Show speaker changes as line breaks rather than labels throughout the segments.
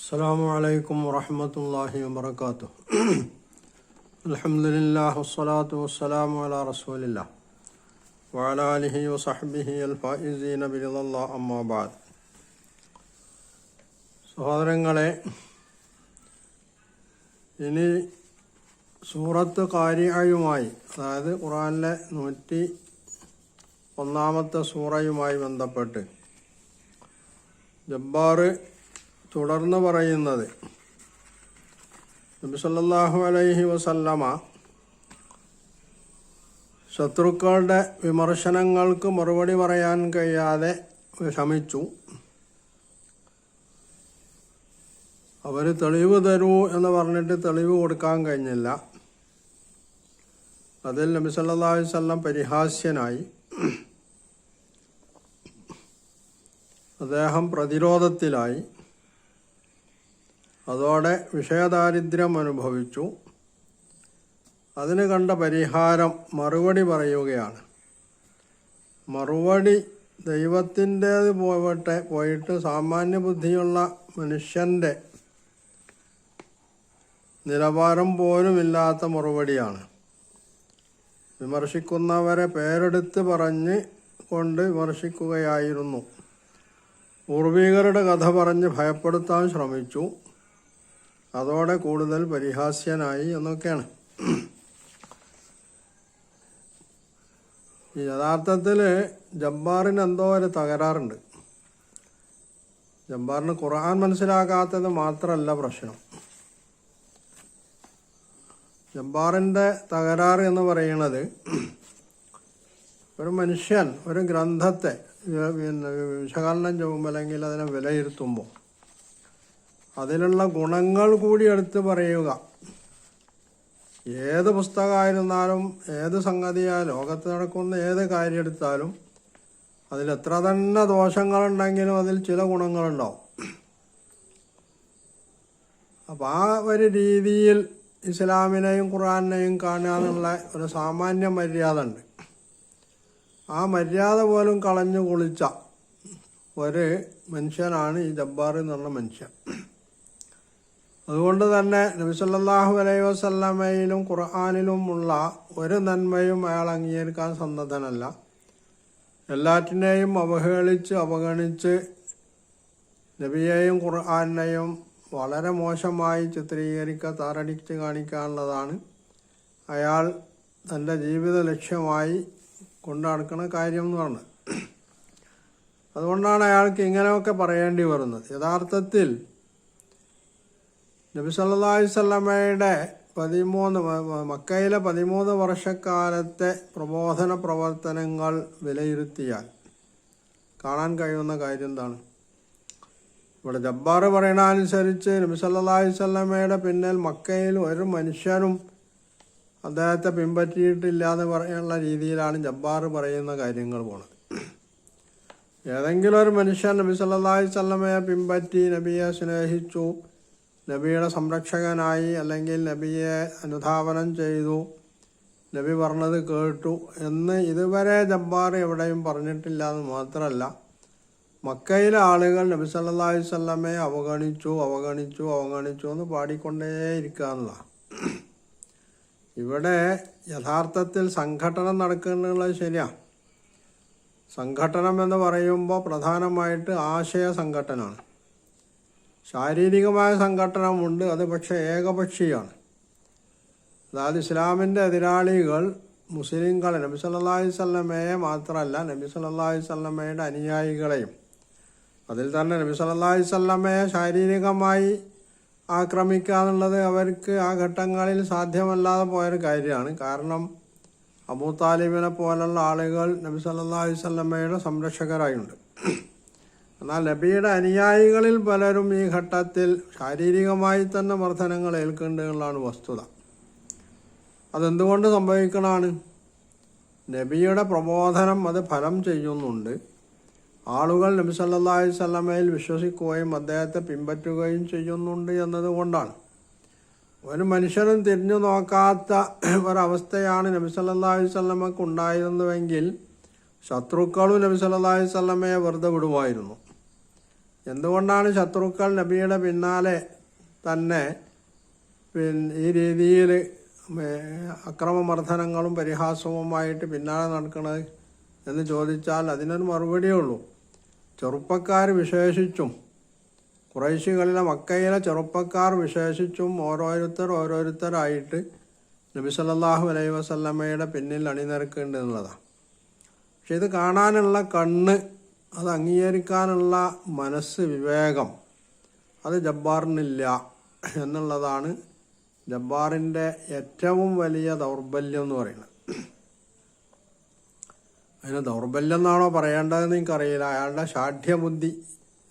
السلام عليكم ورحمة الله وبركاته الحمد لله والصلاة والسلام على رسول الله وعلى آله وصحبه الفائزين برضا الله أما بعد സഹോദരങ്ങളെ ഇനി സൂറത്ത് കാരിയായുമായി അതായത് ഖുറാനിലെ നൂറ്റി ഒന്നാമത്തെ സൂറയുമായി ബന്ധപ്പെട്ട് ജബ്ബാറ് തുടർന്ന് പറയുന്നത് നബി സല്ലല്ലാഹു അലൈഹി വസല്ലമ ശത്രുക്കളുടെ വിമർശനങ്ങൾക്ക് മറുപടി പറയാൻ കഴിയാതെ വിഷമിച്ചു. അവർ തെളിവ് തരൂ എന്ന് പറഞ്ഞിട്ട് തെളിവ് കൊടുക്കാൻ കഴിഞ്ഞില്ല. അതിൽ നബി സല്ലല്ലാഹു വല്ലം പരിഹാസ്യനായി. അദ്ദേഹം പ്രതിരോധത്തിലായി. അതോടെ വിഷയദാരിദ്ര്യം അനുഭവിച്ചു. അതിന് കണ്ട പരിഹാരം മറുപടി പറയുകയാണ്. മറുപടി ദൈവത്തിന്റേത് പോവട്ടെ പോയിട്ട് സാമാന്യ ബുദ്ധിയുള്ള മനുഷ്യന്റെ നിലവാരം പോലുമില്ലാത്ത മറുപടിയാണ്. വിമർശിക്കുന്നവരെ പേരെടുത്ത് പറഞ്ഞ് കൊണ്ട് വിമർശിക്കുകയായിരുന്നു. പൂർവികരുടെ കഥ പറഞ്ഞ് ഭയപ്പെടുത്താൻ ശ്രമിച്ചു. അതോടെ കൂടുതൽ പരിഹാസ്യനായി എന്നൊക്കെയാണ്. യഥാർത്ഥത്തിൽ ജബ്ബാറിന് എന്തോ ഒരു തകരാറുണ്ട്. ജബ്ബാറിന് ഖുർആൻ മനസ്സിലാക്കാത്തത് മാത്രമല്ല പ്രശ്നം. ജബ്ബാറിന്റെ തകരാറ് എന്ന് പറയുന്നത് ഒരു മനുഷ്യൻ ഒരു ഗ്രന്ഥത്തെ പിന്നെ വിശകലനം ചെയ്യുമ്പോൾ അല്ലെങ്കിൽ അതിനെ വിലയിരുത്തുമ്പോൾ അതിലുള്ള ഗുണങ്ങൾ കൂടി എടുത്ത് പറയുക. ഏത് പുസ്തകമായിരുന്നാലും ഏത് സംഗതിയായാലും ലോകത്ത് നടക്കുന്ന ഏത് കാര്യം എടുത്താലും അതിൽ എത്ര തന്നെ ദോഷങ്ങളുണ്ടെങ്കിലും അതിൽ ചില ഗുണങ്ങളുണ്ടാവും. അപ്പം ആ ഒരു രീതിയിൽ ഇസ്ലാമിനെയും ഖുറാനെയും കാണുക എന്നുള്ള ഒരു സാമാന്യ മര്യാദ ഉണ്ട്. ആ മര്യാദ പോലും കളഞ്ഞു കുളിച്ച ഒരു മനുഷ്യനാണ് ഈ ജബ്ബാർ എന്നുള്ള മനുഷ്യൻ. അതുകൊണ്ട് തന്നെ നബി സല്ലല്ലാഹു അലൈഹി വസല്ലമയിലും ഖുർആാനിലും ഉള്ള ഒരു നന്മയും അയാൾ അംഗീകരിക്കാൻ സന്നദ്ധനല്ല. എല്ലാറ്റിനെയും അവഹേളിച്ച് അവഗണിച്ച് നബിയെയും ഖുർആാനെയും വളരെ മോശമായി ചിത്രീകരിക്ക താറടിച്ച് കാണിക്കാനുള്ളതാണ്. അയാൾ തന്റെ ജീവിത ലക്ഷ്യമായി കൊണ്ടു നടക്കുന്ന കാര്യം എന്ന് പറഞ്ഞത്. അതുകൊണ്ടാണ് അയാൾക്ക് ഇങ്ങനെയൊക്കെ പറയേണ്ടി വരുന്നത്. യഥാർത്ഥത്തിൽ നബി സല്ലല്ലാഹു അലൈഹി വസല്ലമയുടെ പതിമൂന്ന് മക്കയിലെ പതിമൂന്ന് വർഷക്കാലത്തെ പ്രബോധന പ്രവർത്തനങ്ങൾ വിലയിരുത്തിയാൽ കാണാൻ കഴിയുന്ന കാര്യം എന്താണ്? ഇവിടെ ജബ്ബാർ പറയണ അനുസരിച്ച് നബി സല്ലല്ലാഹു അലൈഹി വസല്ലമയുടെ പിന്നിൽ മക്കയിൽ ഒരു മനുഷ്യനും അദ്ദേഹത്തെ പിൻപറ്റിയിട്ടില്ല എന്ന് പറയാനുള്ള രീതിയിലാണ് ജബ്ബാർ പറയുന്ന കാര്യങ്ങൾ പോണത്. ഏതെങ്കിലും ഒരു മനുഷ്യൻ നബി സല്ലല്ലാഹു അലൈഹി വസല്ലമയെ പിൻപറ്റി നബിയെ സ്നേഹിച്ചു നബിയുടെ സംരക്ഷകനായി അല്ലെങ്കിൽ നബിയെ അനുധാവനം ചെയ്തു. നബി പറഞ്ഞത് കേട്ടു എന്ന് ഇതുവരെ ജബ്ബാർ എവിടെയും പറഞ്ഞിട്ടില്ല എന്ന് മാത്രമല്ല. മക്കയിലെ ആളുകൾ നബി സല്ലല്ലാഹു അലൈഹി വസല്ലമയെ അവഗണിച്ചു അവഗണിച്ചു അവഗണിച്ചു എന്ന് പാടിക്കൊണ്ടേയിരിക്കുക എന്നുള്ളതാണ്. ഇവിടെ യഥാർത്ഥത്തിൽ സംഘടന നടക്കുന്നത് ശരിയാണ് സംഘടനം എന്ന് പറയുമ്പോൾ പ്രധാനമായിട്ട് ആശയ സംഘടനമാണ് ശാരീരികമായ സംഘടനമുണ്ട് അത് പക്ഷേ ഏകപക്ഷീയാണ് അതായത് ഇസ്ലാമിന്റെ എതിരാളികൾ മുസ്ലിങ്ങൾ നബി സല്ലാഹി അലൈഹി വസല്ലമയെ മാത്രമല്ല നബി സല്ലാഹി അലൈഹി വസല്ലമയുടെ അനുയായികളെയും അതിൽ തന്നെ നബി സല്ലാഹി അലൈഹി വസല്ലമയെ ശാരീരികമായി ആക്രമിക്കുക എന്നുള്ളത് അവർക്ക് ആ ഘട്ടങ്ങളിൽ സാധ്യമല്ലാതെ പോയൊരു കാര്യമാണ്. കാരണം അബൂ താലിബിനെ പോലുള്ള ആളുകൾ നബി സല്ലാഹി അലൈഹി വസല്ലമയുടെ സംരക്ഷകരായുണ്ട് എന്നാൽ നബിയുടെ അനുയായികളിൽ പലരും ഈ ഘട്ടത്തിൽ ശാരീരികമായി തന്നെ മർദ്ദനങ്ങൾ ഏൽക്കേണ്ടതാണ് വസ്തുത. അതെന്തുകൊണ്ട് സംഭവിക്കണമാണ് നബിയുടെ പ്രബോധനം അത് ഫലം ചെയ്യുന്നുണ്ട്. ആളുകൾ നബി സല്ലല്ലാഹു അലൈഹി വസല്ലമയിൽ വിശ്വസിക്കുകയും അദ്ദേഹത്തെ പിൻപറ്റുകയും ചെയ്യുന്നുണ്ട് എന്നതുകൊണ്ടാണ്. ഒരു മനുഷ്യനും തിരിഞ്ഞു നോക്കാത്ത ഒരവസ്ഥയാണ് നബി സല്ലല്ലാഹു അലൈഹി വസല്ലമക്ക് ഉണ്ടായിരുന്നുവെങ്കിൽ ശത്രുക്കളും നബി സല്ലല്ലാഹു അലൈഹി വസല്ലമയെ വെറുതെ വിടുമായിരുന്നു. എന്തുകൊണ്ടാണ് ശത്രുക്കൾ നബിയുടെ പിന്നാലെ തന്നെ ഈ രീതിയിൽ അക്രമമർദ്ദനങ്ങളും പരിഹാസവുമായിട്ട് പിന്നാലെ നടക്കുന്നത് എന്ന് ചോദിച്ചാൽ അതിനൊരു മറുപടിയേ ഉള്ളൂ. ചെറുപ്പക്കാർ വിശേഷിച്ചും കുറേശികളിലെ മക്കയിലെ ചെറുപ്പക്കാർ വിശേഷിച്ചും ഓരോരുത്തർ ഓരോരുത്തരായിട്ട് നബി സല്ലാഹു അലൈഹി വസല്ലമ്മയുടെ പിന്നിൽ അണിനിരക്കുന്നുണ്ട് എന്നുള്ളതാണ് പക്ഷെ ഇത് കാണാനുള്ള കണ്ണ് അത് അംഗീകരിക്കാനുള്ള മനസ്സ് വിവേകം. അത് ജബ്ബാറിനില്ല എന്നുള്ളതാണ് ജബ്ബാറിന്റെ ഏറ്റവും വലിയ ദൗർബല്യം എന്ന് പറയുന്നത്. അതിന് ദൗർബല്യം എന്നാണോ പറയേണ്ടതെന്ന് എനിക്കറിയില്ല. അയാളുടെ ഷാഠ്യബുദ്ധി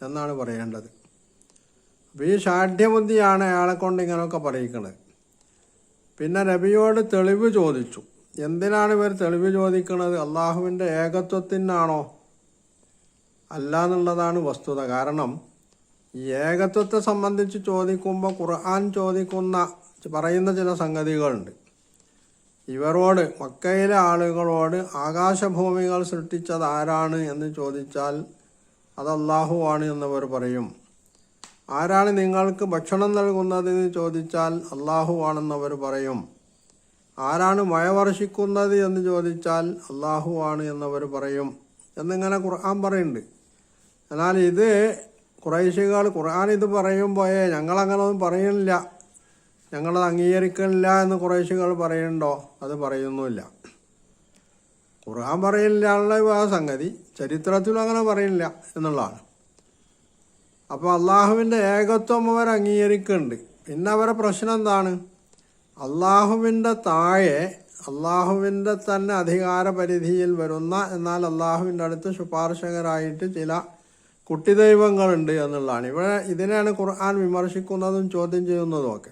എന്നാണ് പറയേണ്ടത്. അപ്പോൾ ഈ ഷാഠ്യബുദ്ധിയാണ് അയാളെ കൊണ്ട് ഇങ്ങനെയൊക്കെ പറയിക്കുന്നത് പിന്നെ നബിയോട് തെളിവ് ചോദിച്ചു. എന്തിനാണ് ഇവർ തെളിവ് ചോദിക്കുന്നത് അള്ളാഹുവിന്റെ ഏകത്വത്തിനാണോ? അല്ല എന്നുള്ളതാണ് വസ്തുത. കാരണം ഏകത്വത്തെ സംബന്ധിച്ച് ചോദിക്കുമ്പോൾ ഖുർആൻ ചോദിക്കുന്ന പറയുന്ന ചില സംഗതികളുണ്ട്. ഇവരോട് മക്കയിലെ ആളുകളോട് ആകാശഭൂമികൾ സൃഷ്ടിച്ചത് ആരാണ് എന്ന് ചോദിച്ചാൽ അത് അള്ളാഹു ആണ് എന്നവർ പറയും. ആരാണ് നിങ്ങൾക്ക് ഭക്ഷണം നൽകുന്നതെന്ന് ചോദിച്ചാൽ അള്ളാഹു ആണെന്നവർ പറയും. ആരാണ് മഴ വർഷിക്കുന്നത് എന്ന് ചോദിച്ചാൽ അള്ളാഹു ആണ് എന്നവർ പറയും. എന്നിങ്ങനെ ഖുർആൻ പറയുന്നുണ്ട്. എന്നാൽ ഇത് കുറേശ്ശികൾ ഖുർആൻ ഇത് പറയുമ്പോഴേ ഞങ്ങളങ്ങനെ ഒന്നും പറയുന്നില്ല. ഞങ്ങളത് അംഗീകരിക്കണില്ല എന്ന് കുറേശ്ശികൾ പറയുന്നുണ്ടോ? അത് പറയുന്നുമില്ല. ഖുർആൻ പറയില്ല ആ സംഗതി ചരിത്രത്തിലും അങ്ങനെ പറയുന്നില്ല എന്നുള്ളതാണ്. അപ്പോൾ അള്ളാഹുവിന്റെ ഏകത്വം അവർ അംഗീകരിക്കുന്നുണ്ട്. പിന്നെ അവരുടെ പ്രശ്നം എന്താണ്? അള്ളാഹുവിന്റെ താഴെ അള്ളാഹുവിന്റെ തന്നെ അധികാര പരിധിയിൽ വരുന്ന എന്നാൽ അള്ളാഹുവിന്റെ അടുത്ത് ശുപാർശകരായിട്ട് ചില കുട്ടിദൈവങ്ങളുണ്ട് എന്നുള്ളതാണ്. ഇവിടെ ഇതിനെയാണ് ഖുർആൻ വിമർശിക്കുന്നതും ചോദ്യം ചെയ്യുന്നതും ഒക്കെ.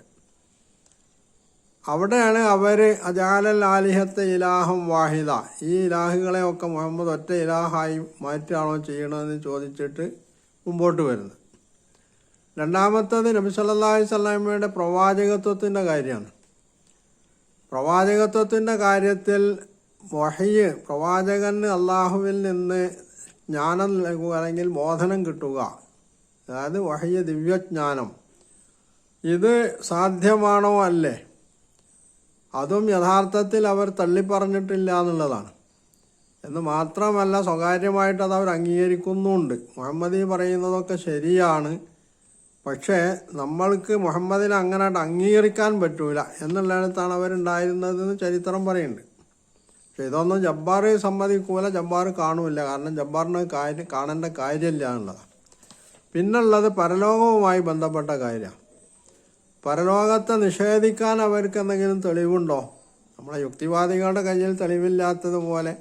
അവിടെയാണ് അവർ അജാലൽ ആലിഹത്തെ ഇലാഹം വാഹിദ. ഈ ഇലാഹുകളെ ഒക്കെ മുഹമ്മദ് ഒറ്റ ഇലാഹായി മാറ്റുകയാണോ ചെയ്യണമെന്ന് ചോദിച്ചിട്ട് മുമ്പോട്ട് വരുന്നത്. രണ്ടാമത്തത് നബി സല്ലാഹി അലൈഹി വസല്ലമയുടെ പ്രവാചകത്വത്തിന്റെ കാര്യമാണ്. പ്രവാചകത്വത്തിന്റെ കാര്യത്തിൽ വഹയ്യ് പ്രവാചകന് അള്ളാഹുവിൽ നിന്ന് ജ്ഞാനം നൽകുക അല്ലെങ്കിൽ ബോധനം കിട്ടുക. അതായത് വഹിയ ദിവ്യജ്ഞാനം. ഇത് സാധ്യമാണോ അല്ലേ? അതും യഥാർത്ഥത്തിൽ അവർ തള്ളിപ്പറഞ്ഞിട്ടില്ല എന്നുള്ളതാണ്. എന്ന് മാത്രമല്ല സ്വകാര്യമായിട്ട് അത് അവർ അംഗീകരിക്കുന്നുണ്ട്. മുഹമ്മദി പറയുന്നതൊക്കെ ശരിയാണ്. പക്ഷേ നമ്മൾക്ക് മുഹമ്മദിനെ അങ്ങനെ അംഗീകരിക്കാൻ പറ്റൂല എന്നുള്ളിടത്താണ് അവരുണ്ടായിരുന്നതെന്ന് ചരിത്രം പറയുന്നുണ്ട്. ഇതൊന്നും ജബ്ബാർ സമ്മതിക്കൂല ജബ്ബാർ കാണൂല കാരണം ജബ്ബാറിന് കാര്യം കാണേണ്ട കാര്യമില്ല പിന്നുള്ളത് പരലോകവുമായി ബന്ധപ്പെട്ട കാര്യമാണ് പരലോകത്തെ നിഷേധിക്കാൻ അവർക്ക് എന്തെങ്കിലും തെളിവുണ്ടോ? നമ്മളെ യുക്തിവാദികളുടെ കയ്യിൽ തെളിവില്ലാത്തതുപോലെ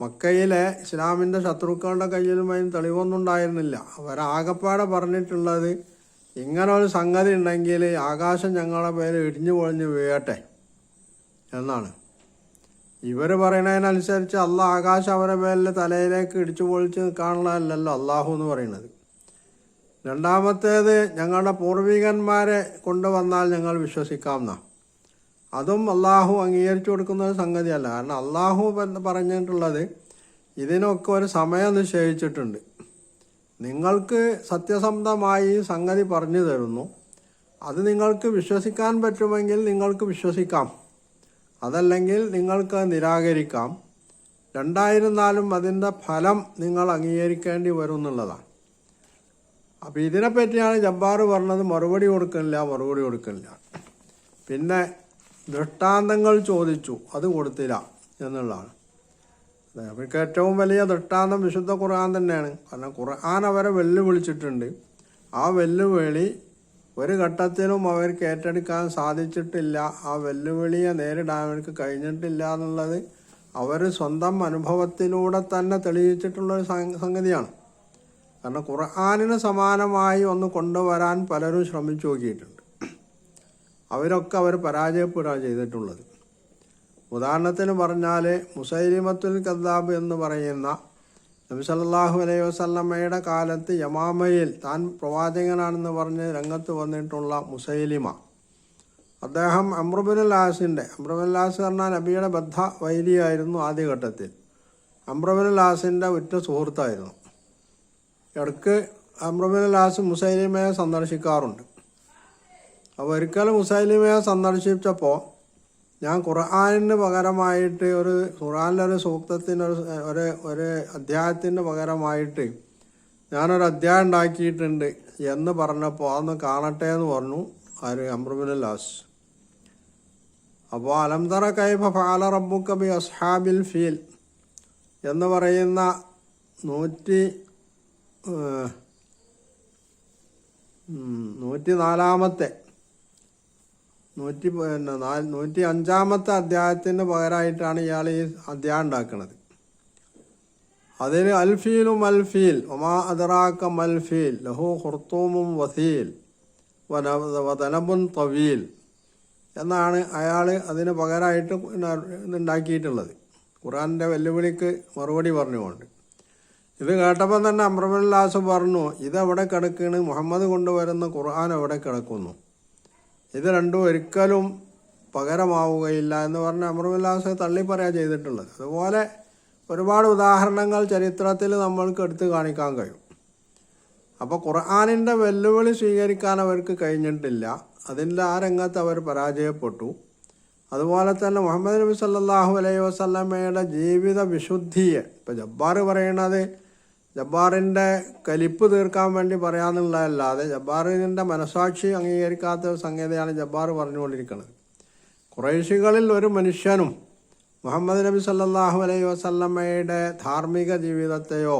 മക്കയിലെ ഇസ്ലാമിന്റെ ശത്രുക്കളുടെ കയ്യിലും അതിന് തെളിവൊന്നും ഉണ്ടായിരുന്നില്ല. അവരാകപ്പാടെ പറഞ്ഞിട്ടുള്ളത് ഇങ്ങനെ ഒരു സംഗതി ഉണ്ടെങ്കിൽ ആകാശം ഞങ്ങളുടെ പേര് ഇടിഞ്ഞു പൊളിഞ്ഞ് വീഴട്ടെ എന്നാണ്. ഇവർ പറയണതിനനുസരിച്ച് അള്ളാഹ് ആകാശം അവരുടെ മേലെ തലയിലേക്ക് ഇടിച്ചു പൊളിച്ച് കാണണമല്ലല്ലോ അള്ളാഹു എന്ന് പറയുന്നത്. രണ്ടാമത്തേത് ഞങ്ങളുടെ പൂർവികന്മാരെ കൊണ്ടുവന്നാൽ ഞങ്ങൾ വിശ്വസിക്കാമെന്ന അതും അള്ളാഹു അംഗീകരിച്ചു കൊടുക്കുന്ന ഒരു സംഗതിയല്ല. കാരണം അള്ളാഹു പറഞ്ഞിട്ടുള്ളത് ഇതിനൊക്കെ ഒരു സമയം നിശ്ചയിച്ചിട്ടുണ്ട്. നിങ്ങൾക്ക് സത്യസന്ധമായി സംഗതി പറഞ്ഞു തരുന്നു. അത് നിങ്ങൾക്ക് വിശ്വസിക്കാൻ പറ്റുമെങ്കിൽ നിങ്ങൾക്ക് വിശ്വസിക്കാം. അതല്ലെങ്കിൽ നിങ്ങൾക്ക് നിരാകരിക്കാം. രണ്ടായിരുന്നാലും അതിന്റെ ഫലം നിങ്ങൾ അംഗീകരിക്കേണ്ടി വരും എന്നുള്ളതാണ്. അപ്പോൾ ഇതിനെപ്പറ്റിയാണ് ജബ്ബാർ പറഞ്ഞത് മറുപടി കൊടുക്കണില്ല മറുപടി കൊടുക്കണില്ല. പിന്നെ ദൃഷ്ടാന്തങ്ങൾ ചോദിച്ചു അത് കൊടുത്തില്ല എന്നുള്ളതാണ്. അവർക്ക് ഏറ്റവും വലിയ ദൃഷ്ടാന്തം വിശുദ്ധ ഖുർആൻ തന്നെയാണ്. കാരണം ഖുർആൻ അവരെ വെല്ലുവിളിച്ചിട്ടുണ്ട്. ആ വെല്ലുവിളി ഒരു ഘട്ടത്തിലും അവർക്ക് ഏറ്റെടുക്കാൻ സാധിച്ചിട്ടില്ല. ആ വെല്ലുവിളിയെ നേരിടാൻ അവർക്ക് കഴിഞ്ഞിട്ടില്ല എന്നുള്ളത് അവർ സ്വന്തം അനുഭവത്തിലൂടെ തന്നെ തെളിയിച്ചിട്ടുള്ള ഒരു സംഗതിയാണ്. കാരണം ഖുർആാനിന് സമാനമായി ഒന്ന് കൊണ്ടുവരാൻ പലരും ശ്രമിച്ചു നോക്കിയിട്ടുണ്ട്. അവരൊക്കെ അവർ പരാജയപ്പെടുക ചെയ്തിട്ടുള്ളത്. ഉദാഹരണത്തിന് പറഞ്ഞാൽ മുസൈലിമത്തുൽ കദ്ദാബ് എന്ന് പറയുന്ന നബി സല്ലല്ലാഹു അലൈഹി വസല്ലമ്മയുടെ കാലത്ത് യമാമയിൽ താൻ പ്രവാചകനാണെന്ന് പറഞ്ഞ് രംഗത്ത് വന്നിട്ടുള്ള മുസൈലിമ. അദ്ദേഹം അമ്രുബിനുൽ ആസ് പറഞ്ഞാൽ നബിയുടെ ബദ്ധ വൈരിയായിരുന്നു ആദ്യഘട്ടത്തിൽ. അമ്രുബിനുൽ ആസിന്റെ ഉറ്റ സുഹൃത്തായിരുന്നു. ഇടയ്ക്ക് അമ്രബിൻ ലാസ് മുസൈലിമയെ സന്ദർശിക്കാറുണ്ട്. അപ്പോൾ ഒരിക്കലും മുസൈലിമയെ സന്ദർശിച്ചപ്പോൾ ഞാൻ ഖുർആാനിന് പകരമായിട്ട് ഒരു ഖുർആാനിലെ ഒരു സൂക്തത്തിന് ഒരു ഒരു ഒരു പകരമായിട്ട് ഞാനൊരു അധ്യായം ഉണ്ടാക്കിയിട്ടുണ്ട് എന്ന് പറഞ്ഞപ്പോൾ അതൊന്ന് കാണട്ടെ എന്ന് പറഞ്ഞു ആര്? അമ്രബിൻ ലാസ് അപ്പോൾ അലംതറ കൈഫ ഫാല റബ്ബുക്ക ബി അസ്ഹാബിൽ ഫീൽ എന്ന് പറയുന്ന നൂറ്റി നൂറ്റി നാലാമത്തെ നൂറ്റി നൂറ്റി അഞ്ചാമത്തെ അധ്യായത്തിന് പകരമായിട്ടാണ് ഇയാൾ ഈ അധ്യായം ഉണ്ടാക്കുന്നത് അതിന് അൽഫീലും അൽഫീൽ ഒമാ അദറാക്ക മൽഫീൽ ലഹു ഹുർത്തൂമും വസീൽ വതനബുൻ തവീൽ എന്നാണ് അയാൾ അതിന് പകരമായിട്ട് ഉണ്ടാക്കിയിട്ടുള്ളത് ഖുറാന്റെ വെല്ലുവിളിക്ക് മറുപടി പറഞ്ഞുകൊണ്ട്. ഇത് കേട്ടപ്പോൾ തന്നെ അമ്രബുല്ലാസ് പറഞ്ഞു ഇതെവിടെ കിടക്കണ്? മുഹമ്മദ് കൊണ്ടുവരുന്ന ഖുർആൻ എവിടെ കിടക്കുന്നു? ഇത് രണ്ടും ഒരിക്കലും പകരമാവുകയില്ല എന്ന് പറഞ്ഞ് അമ്രബുല്ലാസ് തള്ളി പറയാ ചെയ്തിട്ടുള്ളത്. അതുപോലെ ഒരുപാട് ഉദാഹരണങ്ങൾ ചരിത്രത്തിൽ നമ്മൾക്ക് എടുത്തു കാണിക്കാൻ കഴിയും. അപ്പോൾ ഖുർആാനിന്റെ വെല്ലുവിളി സ്വീകരിക്കാൻ അവർക്ക് കഴിഞ്ഞിട്ടില്ല. അതിന്റെ ആ രംഗത്ത് അവർ പരാജയപ്പെട്ടു. അതുപോലെ തന്നെ മുഹമ്മദ് നബി സല്ലാഹു അലൈഹി വസ്ലമയുടെ ജീവിത വിശുദ്ധിയെ ഇപ്പം ജബ്ബാർ പറയണത് ജബ്ബാറിന്റെ കലിപ്പ് തീർക്കാൻ വേണ്ടി പറയാമെന്നുള്ളതല്ലാതെ ജബ്ബാറിന്റെ മനസാക്ഷി അംഗീകരിക്കാത്ത ഒരു സംഗീതയാണ് ജബ്ബാർ പറഞ്ഞുകൊണ്ടിരിക്കുന്നത്. കുറേശികളിൽ ഒരു മനുഷ്യനും മുഹമ്മദ് നബി സല്ലാഹു അലൈഹി വസല്ലമ്മയുടെ ധാർമ്മിക ജീവിതത്തെയോ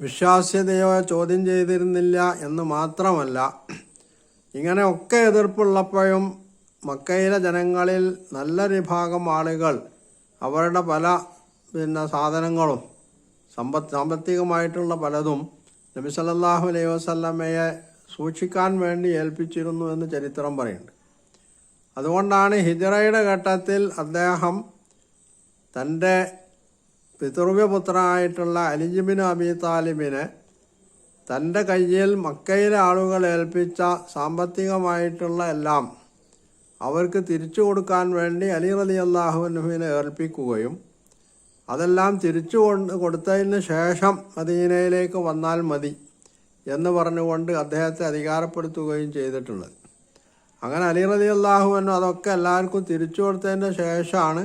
വിശ്വാസ്യതയോ ചോദ്യം ചെയ്തിരുന്നില്ല എന്ന് മാത്രമല്ല ഇങ്ങനെയൊക്കെ എതിർപ്പുള്ളപ്പോഴും മക്കയിലെ ജനങ്ങളിൽ നല്ലൊരു ഭാഗം ആളുകൾ അവരുടെ പല പിന്നെ സാധനങ്ങളും സമ്പത്ത് സാമ്പത്തികമായിട്ടുള്ള പലതും നബി സല്ലല്ലാഹു അലൈഹി വസല്ലമയെ സൂക്ഷിക്കാൻ വേണ്ടി ഏൽപ്പിച്ചിരുന്നു എന്ന് ചരിത്രം പറയുന്നുണ്ട്. അതുകൊണ്ടാണ് ഹിജറയുടെ ഘട്ടത്തിൽ അദ്ദേഹം തന്റെ പിതൃവ്യപുത്രനായിട്ടുള്ള അലിജിബിൻ അബി താലിബിനെ തന്റെ കയ്യിൽ മക്കയിലെ ആളുകൾ ഏൽപ്പിച്ച സാമ്പത്തികമായിട്ടുള്ള എല്ലാം അവർക്ക് തിരിച്ചു കൊടുക്കാൻ വേണ്ടി അലി റലി അള്ളാഹുവിനെ ഏൽപ്പിക്കുകയും അതെല്ലാം തിരിച്ചു കൊണ്ട് കൊടുത്തതിന് ശേഷം മദീനയിലേക്ക് വന്നാൽ മതി എന്ന് പറഞ്ഞുകൊണ്ട് അദ്ദേഹത്തെ അധികാരപ്പെടുത്തുകയും ചെയ്തിട്ടുള്ളത്. അങ്ങനെ അലി റലി അള്ളാഹുവിനും അതൊക്കെ എല്ലാവർക്കും തിരിച്ചു കൊടുത്തതിന് ശേഷമാണ്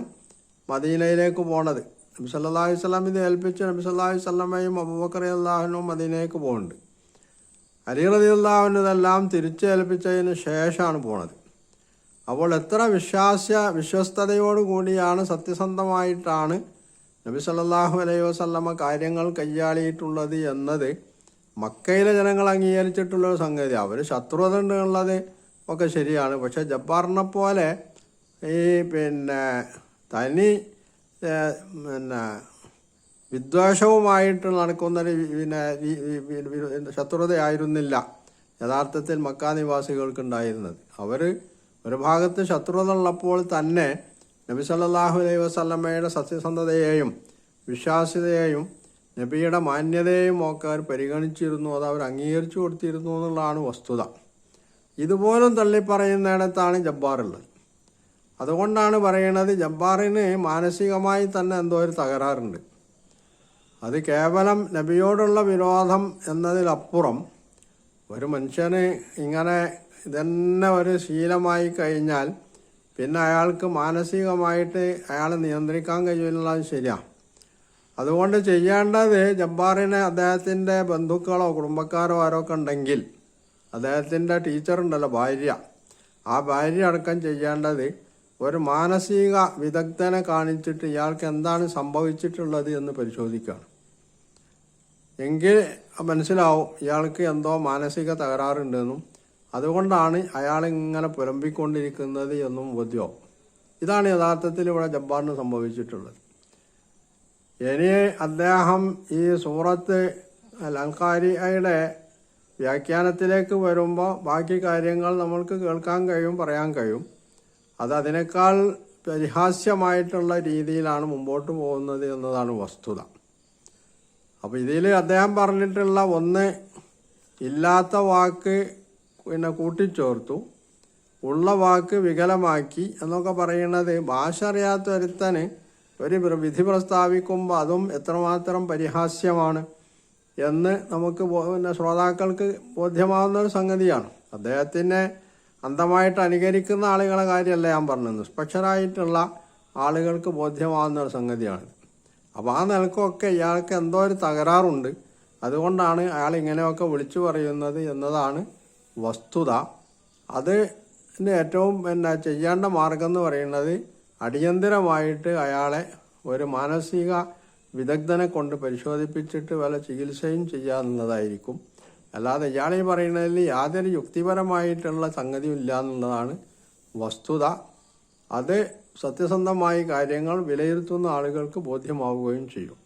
മദീനയിലേക്ക് പോണത്. നബി സല്ലാഹു വസല്ലം ഇത് ഏൽപ്പിച്ച് നബി സല്ലല്ലാഹു അലൈഹി വസല്ലമയും അബൂബക്കർ അള്ളാഹുനും മദീനയിലേക്ക് പോകുന്നുണ്ട് അലി റതി അള്ളാഹുവിന് ഇതെല്ലാം തിരിച്ചേൽപ്പിച്ചതിന് ശേഷമാണ് പോണത്. അപ്പോൾ എത്ര വിശ്വാസ്യ വിശ്വസ്തയോടുകൂടിയാണ് സത്യസന്ധമായിട്ടാണ് നബി സല്ലാഹു അലൈഹി വസല്ലമ കാര്യങ്ങൾ കൈയാളിയിട്ടുള്ളത് എന്നത് മക്കയിലെ ജനങ്ങൾ അംഗീകരിച്ചിട്ടുള്ള ഒരു സംഗതി അവർ ശത്രുത ഉള്ളത് ഒക്കെ ശരിയാണ്. പക്ഷെ ജബ്ബാറിനെ പോലെ ഈ പിന്നെ തനി പിന്നെ വിദ്വേഷവുമായിട്ട് നടക്കുന്ന ഒരു പിന്നെ ശത്രുതയായിരുന്നില്ല യഥാർത്ഥത്തിൽ മക്കാനിവാസികൾക്കുണ്ടായിരുന്നത് അവർ ഒരു ഭാഗത്ത് ശത്രുത ഉള്ളപ്പോൾ തന്നെ നബി സല്ലല്ലാഹു അലൈഹി വസല്ലമ്മയുടെ സത്യസന്ധതയെയും വിശ്വാസ്യതയെയും നബിയുടെ മാന്യതയെയും ഒക്കെ അവർ പരിഗണിച്ചിരുന്നു. അത് അവർ അംഗീകരിച്ചു കൊടുത്തിരുന്നു എന്നുള്ളതാണ് വസ്തുത. ഇതുപോലും തള്ളിപ്പറയുന്നിടത്താണ് ജബ്ബാറുള്ളത് അതുകൊണ്ടാണ് പറയുന്നത് ജബ്ബാറിന് മാനസികമായി തന്നെ എന്തോ ഒരു തകരാറുണ്ട്. അത് കേവലം നബിയോടുള്ള വിരോധം എന്നതിലപ്പുറം ഒരു മനുഷ്യന് ഇങ്ങനെ ഇതന്നെ ഒരു ശീലമായി കഴിഞ്ഞാൽ പിന്നെ അയാൾക്ക് മാനസികമായിട്ട് അയാളെ നിയന്ത്രിക്കാൻ കഴിയുന്നത് ശരിയാണ് അതുകൊണ്ട് ചെയ്യേണ്ടത് ജബ്ബാറിനെ അദ്ദേഹത്തിന്റെ ബന്ധുക്കളോ കുടുംബക്കാരോ ആരൊക്കെ ഉണ്ടെങ്കിൽ അദ്ദേഹത്തിന്റെ ടീച്ചറുണ്ടല്ലോ ഭാര്യ. ആ ഭാര്യ അടക്കം ചെയ്യേണ്ടത് ഒരു മാനസിക വിദഗ്ധനെ കാണിച്ചിട്ട് ഇയാൾക്ക് എന്താണ് സംഭവിച്ചിട്ടുള്ളത് എന്ന് പരിശോധിക്കുകയാണ്. എങ്കിൽ മനസ്സിലാവും ഇയാൾക്ക് എന്തോ മാനസിക തകരാറുണ്ടെന്നും അതുകൊണ്ടാണ് അയാൾ ഇങ്ങനെ പുലമ്പിക്കൊണ്ടിരിക്കുന്നത് എന്നും ബോധ്യം ഇതാണ് യഥാർത്ഥത്തിൽ ഇവിടെ ജബ്ബാറിന് സംഭവിച്ചിട്ടുള്ളത്. ഇനി അദ്ദേഹം ഈ സൂറത്ത് ലങ്കാരിയുടെ വ്യാഖ്യാനത്തിലേക്ക് വരുമ്പോൾ ബാക്കി കാര്യങ്ങൾ നമ്മൾക്ക് കേൾക്കാൻ കഴിയും പറയാൻ കഴിയും. അത് അതിനേക്കാൾ പരിഹാസ്യമായിട്ടുള്ള രീതിയിലാണ് മുമ്പോട്ട് പോകുന്നത് എന്നതാണ് വസ്തുത. അപ്പോൾ ഇതിൽ അദ്ദേഹം പറഞ്ഞിട്ടുള്ള ഒന്ന് ഇല്ലാത്ത വാക്ക് പിന്നെ കൂട്ടിച്ചേർത്തു. ഉള്ള വാക്ക് വികലമാക്കി എന്നൊക്കെ പറയുന്നത് ഭാഷ അറിയാത്ത ഒരുത്തന് ഒരു വിധി പ്രസ്താവിക്കുമ്പോൾ അതും എത്രമാത്രം പരിഹാസ്യമാണ് എന്ന് നമുക്ക് പിന്നെ ശ്രോതാക്കൾക്ക് ബോധ്യമാവുന്ന ഒരു സംഗതിയാണ്. അദ്ദേഹത്തിനെ അന്ധമായിട്ട് അനുകരിക്കുന്ന ആളുകളെ കാര്യമല്ല ഞാൻ പറഞ്ഞത്. നിഷ്പക്ഷരായിട്ടുള്ള ആളുകൾക്ക് ബോധ്യമാവുന്ന ഒരു സംഗതിയാണ്. അപ്പോൾ ആ നിലക്കൊക്കെ ഇയാൾക്ക് എന്തോ ഒരു തകരാറുണ്ട്. അതുകൊണ്ടാണ് അയാൾ ഇങ്ങനെയൊക്കെ വിളിച്ചു പറയുന്നത് എന്നതാണ് വസ്തുത. അത് ഏറ്റവും എന്നാ ചെയ്യേണ്ട മാർഗം എന്ന് പറയുന്നത് അടിയന്തരമായിട്ട് അയാളെ ഒരു മാനസിക വിദഗ്ധനെ കൊണ്ട് പരിശോധിപ്പിച്ചിട്ട് വല്ല ചികിത്സയും ചെയ്യാവുന്നതായിരിക്കും. അല്ലാതെ ഇയാൾ ഈ പറയുന്നതിൽ യാതൊരു യുക്തിപരമായിട്ടുള്ള സംഗതിയും ഇല്ല എന്നുള്ളതാണ് വസ്തുത. അത് സത്യസന്ധമായി കാര്യങ്ങൾ വിലയിരുത്തുന്ന ആളുകൾക്ക് ബോധ്യമാവുകയും ചെയ്യും.